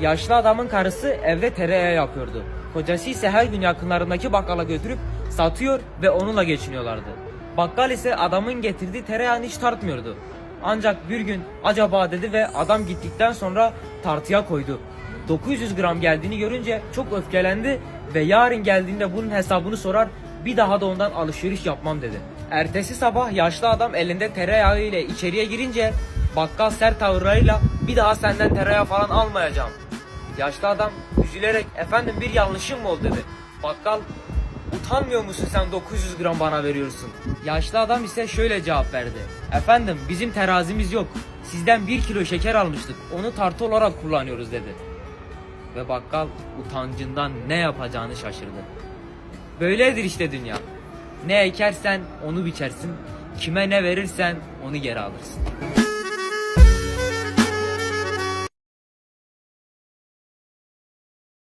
Yaşlı adamın karısı evde tereyağı yapıyordu. Kocası ise her gün yakınlarındaki bakkala götürüp satıyor ve onunla geçiniyorlardı. Bakkal ise adamın getirdiği tereyağını hiç tartmıyordu. Ancak bir gün acaba dedi ve adam gittikten sonra tartıya koydu. 900 gram geldiğini görünce çok öfkelendi ve yarın geldiğinde bunun hesabını sorar bir daha da ondan alışveriş yapmam dedi. Ertesi sabah yaşlı adam elinde tereyağı ile içeriye girince bakkal sert tavırlarıyla bir daha senden tereyağı falan almayacağım. Yaşlı adam üzülerek efendim bir yanlışım mı oldu dedi. Bakkal utanmıyor musun sen 900 gram bana veriyorsun. Yaşlı adam ise şöyle cevap verdi. Efendim bizim terazimiz yok. Sizden bir kilo şeker almıştık. Onu tartı olarak kullanıyoruz dedi. Ve bakkal utancından ne yapacağını şaşırdı. Böyledir işte dünya. Ne ekersen onu biçersin. Kime ne verirsen onu geri alırsın.